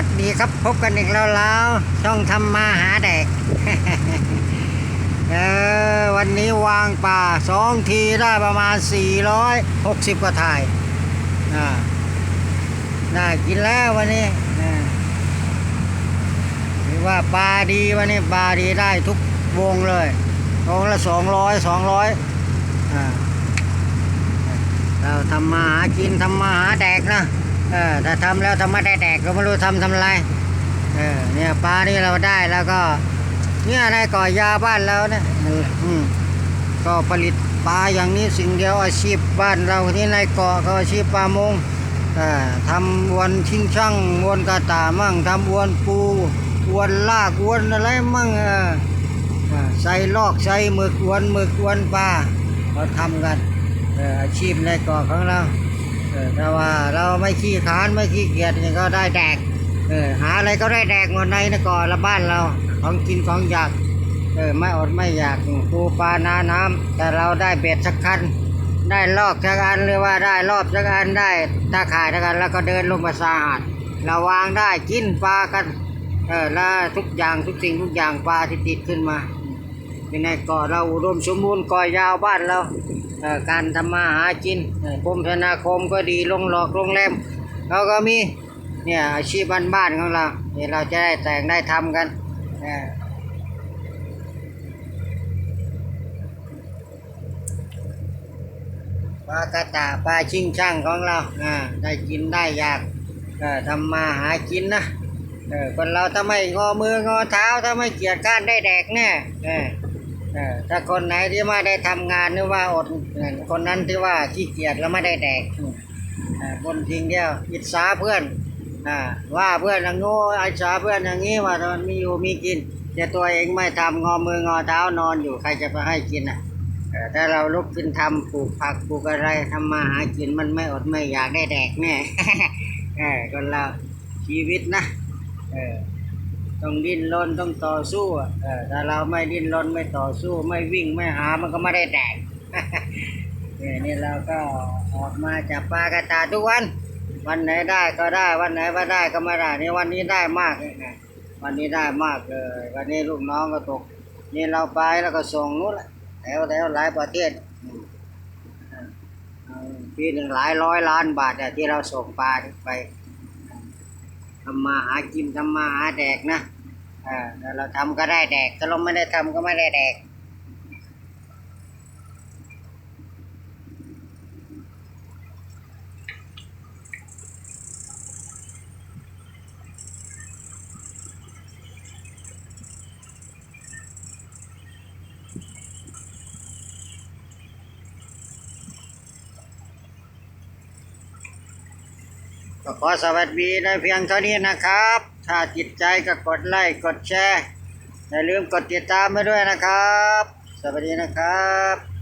วัสดีครับพบกันอีกแล้วแล้วช่องทำมาหาแดกเออวันนี้วางป่าสองทีได้ประมาณ 460 กว่าถ่ายน่ากินแล้ววันนี้ถือว่าปลาดีวันนี้ปลาดีได้ทุกวงเลยวงละ 200 200อ่าเราทำมาหากินทำมาหาแดกนะ เออถ้าทำแล้วทำไม่ได้แดกก็ไม่รู้ทำทำอะไรเออเนี่ยปลานี่เราได้แล้วก็ เนี่ยในก่อยาบ้านเราเนี่ยอืมก็ผลิตปลาอย่างนี้สิ่งเดียวอาชีพบ้านเราที่ในเกาะก็อาชีพปลามงเออทำอวนชิงช่างอวนกระตามั่งทำอวนปูอวนลากอวนอะไรมั่งเออใส่ลอกใส่หมึกอวนหมึกอวนปลาเราทำกันอาชีพในเกาะของเรา เออแต่ว่าเราไม่ขี้ขานไม่ขี้เกียจเนี่ยก็ได้แดกเออหาอะไรก็ได้แดกหมดในนก่อนละบ้านเราของกินของอยากเออไม่อดไม่อยากปูปลานาน้ำแต่เราได้เบ็ดสักคันได้ลอกสักอันหรือว่าได้รอบสักอันได้ตาข่ายสักอันแล้วก็เดินลงมาสาหาดเราวางได้กินปลากันเออแล้วทุกอย่างทุกสิ่งทุกอย่างปลาที่ติดขึ้นมา เป็นในกาะเราอุดมสมบูรณ์กาะยาวบ้านเราการทำมาหากินกรมธนาคมก็ดีลงหลอกโรงแรมเราก็มีเนี่ยอาชีพบ้านๆของเราเนี่ยเราจะได้แต่งได้ทำกันปลากระตาปลาชิงช่างของเราอ่าได้กินได้อยากทำมาหากินนะคนเราถ้าไม่งอมืองอเท้าถ้าไม่เกียจก้านได้แดกแน่ ถ้าคนไหนที่ไม่ได้ทำงานหรือว่าอดคนนั้นที่ว่าขี้เกียจแล้วไม่ได้แดกบนทิ้งเดียวอิจฉาเพื่อนอว่าเพื่อนอย่างโง่อิจฉาเพื่อนอย่างนี้ว่ามันมีอยู่มีกินแต่ตัวเองไม่ทำงอมืองอเท้านอนอยู่ใครจะไปให้กินอะถ้าเราลุกขึ้นทำปลูกผักปลูกอะไรทำมาหากินมันไม่อดไม่อยากได้แดกแน่เออคนเราชีวิตนะเออ ต้องดิ้นรนต้องต่อสู้อะเออถ้าเราไม่ดิ้นรนไม่ต่อสู้ ไม่วิ่งไม่หามันก็ไม่ได้แดกเออนี่เราก็ออกมาจับปลากระตาทุกวัน วันไหนได้ก็ได้วันไหนไม่ได้ก็ไม่ได้นี่วันนี้ได้มากเลยนะวันนี้ได้มากเลย วันนี้ลูกน้องก็ตก นี่เราไปแล้วก็ส่งนู้นแหละแถวแถวหลายประเทศปีหนึ่งหลายร้อยล้านบาทอะที่เราส่งปลาไป ทำมาหากินทำมาหาแดกนะเออเราทำก็ได้แดกถ้าเราไม่ได้ทำก็ไม่ได้แดก ก็ขอสวัสดีในเพียงเท่านี้นะครับ ถ้าจิตใจก็กดไลค์กดแชร์อย่าลืมกดติดตามไปด้วยนะครับ สวัสดีนะครับ